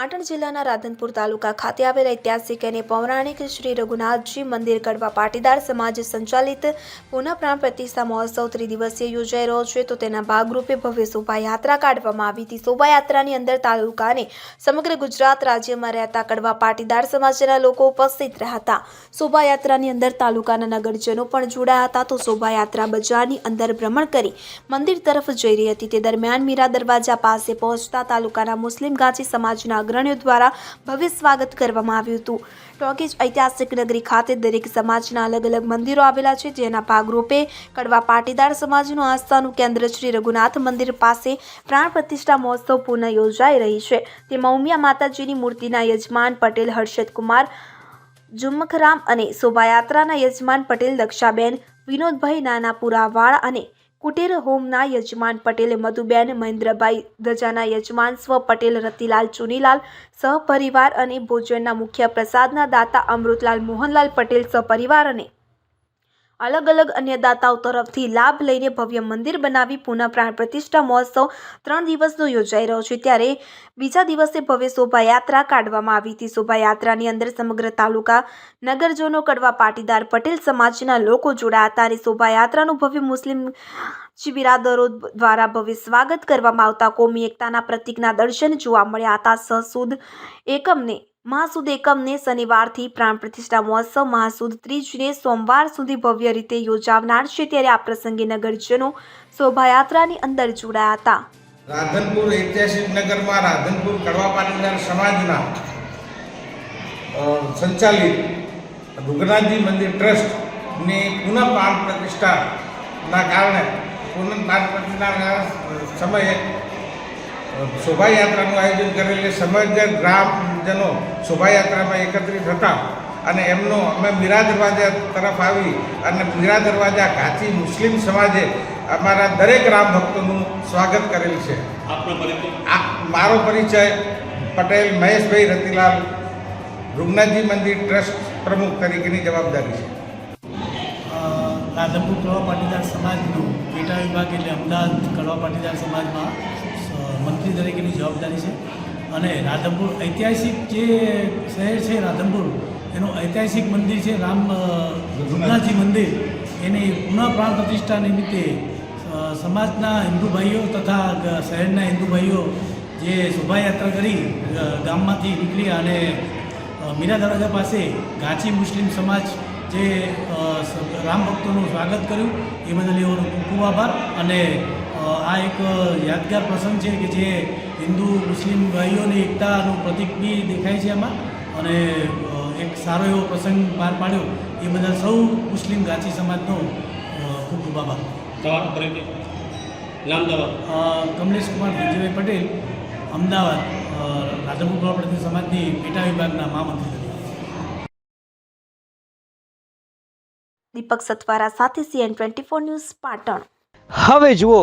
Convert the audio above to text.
પાટણ જિલ્લાના રાધનપુર તાલુકા ખાતે આવેલ ઐતિહાસિક અને પૌરાણિક શ્રી રઘુનાથજી મંદિર કડવા પાટીદાર સમાજ સંચાલિત પુનઃપ્રાણ પ્રતિષ્ઠા મહોત્સવ ત્રિદિવસીય યોજાઈ રહ્યો છે. તો તેના ભાગરૂપે ભવ્ય શોભાયાત્રા કાઢવામાં આવી હતી. શોભાયાત્રાની અંદર તાલુકા અને સમગ્ર ગુજરાત રાજ્યમાં રહેતા કડવા પાટીદાર સમાજના લોકો ઉપસ્થિત રહ્યા હતા શોભાયાત્રાની અંદર તાલુકાના નગરજનો પણ જોડાયા હતા. તો શોભાયાત્રા બજારની અંદર ભ્રમણ કરી મંદિર તરફ જઈ રહી હતી. તે દરમિયાન મીરા દરવાજા પાસે પહોંચતા તાલુકાના મુસ્લિમ ગાંચી સમાજના અગ્રણીઓ દ્વારા ભવ્ય સ્વાગત કરવામાં આવ્યું હતું. ટોકીજ ઐતિહાસિક નગરી ખાતે દરેક સમાજના અલગ અલગ મંદિરો આવેલા છે, જેના ભાગરૂપે કડવા પાટીદાર સમાજનું આસ્થાનું કેન્દ્ર શ્રી રઘુનાથ મંદિર પાસે પ્રાણ પ્રતિષ્ઠા મહોત્સવ પુનઃ યોજાઈ રહી છે. તેમાં ઉમિયા માતાજીની મૂર્તિના યજમાન પટેલ હર્ષદ કુમાર જુમ્મખરામ અને શોભાયાત્રાના યજમાન પટેલ દક્ષાબેન, વિનોદભાઈ નાનાપુરાવાળ અને કુટીર હોમના યજમાન પટેલ મધુબેન મહેન્દ્રભાઈ ધજાના યજમાન સ્વ પટેલ, રતિલાલ ચુનીલાલ સહપરિવાર અને ભોજનના મુખ્ય પ્રસાદના દાતા અમૃતલાલ મોહનલાલ પટેલ સહપરિવાર અને અલગ અલગ અન્ય દાતાઓ તરફથી લાભ લઈને ભવ્ય મંદિર બનાવી પુનઃ પ્રાણ પ્રતિષ્ઠા મહોત્સવ ત્રણ દિવસનો યોજાઈ રહ્યો છે. ત્યારે બીજા દિવસે ભવ્ય શોભાયાત્રા કાઢવામાં આવી હતી. શોભાયાત્રાની અંદર સમગ્ર તાલુકા નગરજનો કડવા પાટીદાર પટેલ સમાજના લોકો જોડાયા હતા અને શોભાયાત્રાનું ભવ્ય મુસ્લિમ બિરાદરો દ્વારા ભવ્ય સ્વાગત કરવામાં આવતા. કોમી એકતાના પ્રતિકના દર્શન જોવા મળ્યા હતા. સહસુદ એકમને મહાસુદ એકમને શનિવારથી પ્રાણ પ્રતિષ્ઠા મહોત્સવ મહાસુદ ત્રીજને સોમવાર સુધી ભવ્ય રીતે યોજાવનાર છે ત્યારે આ પ્રસંગે નગરજનો શોભાયાત્રાની અંદર જોડાયા હતા. રાધનપુર ઐતિહાસિક નગરમાં રાધનપુર કડવા પાટીદાર સમાજના સંચાલિત રૂગનાથજી મંદિર ટ્રસ્ટની પુનઃ પ્રાણ પ્રતિષ્ઠાના કારણે પુનઃ પ્રાણ પ્રતિષ્ઠાના સમયે શોભાયાત્રાનું આયોજન કરેલી સમગ્ર ગ્રામજનો શોભાયાત્રામાં એકત્રિત હતા અને એમનો અમે મીરા દરવાજા તરફ આવી અને મીરા દરવાજા ઘાથી મુસ્લિમ સમાજે અમારા દરેક રામ ભક્તોનું સ્વાગત કરેલ છે. આપનો આ મારો પરિચય પટેલ મહેશભાઈ રતિલાલ રૂગનાથજી મંદિર ટ્રસ્ટ પ્રમુખ તરીકેની જવાબદારી છે. રાધનપુર કડવા પાટીદાર સમાજનું પેટા વિભાગ એટલે અમદાવાદ કડવા પાટીદાર સમાજમાં મંત્રી તરીકેની જવાબદારી છે. અને રાધનપુર ઐતિહાસિક જે શહેર છે રાધનપુર, એનું ઐતિહાસિક મંદિર છે રામ રઘુનાથજી મંદિર. એની પુનઃ પ્રાણ પ્રતિષ્ઠા નિમિત્તે સમાજના હિન્દુ ભાઈઓ તથા શહેરના હિન્દુ ભાઈઓ જે શોભાયાત્રા કરી ગામમાંથી નીકળી અને મીરા દરવાજા પાસે ગાંચી મુસ્લિમ સમાજ જે રામ ભક્તોનું સ્વાગત કર્યું. એ બદલ એઓનો ખૂબ આભાર અને આ એક યાદગાર પ્રસંગ છે કે જે હિન્દુ મુસ્લિમ ભાઈઓની એકતાનું પ્રતિક બી દેખાય છે એમાં અને એક સારો એવો પ્રસંગ પાર પાડ્યો. એ બદલ સૌ મુસ્લિમ ગાંચી સમાજનો ખૂબ ખૂબ આભાર. કમલેશ કુમાર વિજયભાઈ પટેલ અમદાવાદ રાજાપુર રાધનપુર સમાજની પેટા વિભાગના મહામંત્રી દીપક સતવારા સાથે CN twenty four news Patan. હવે જુઓ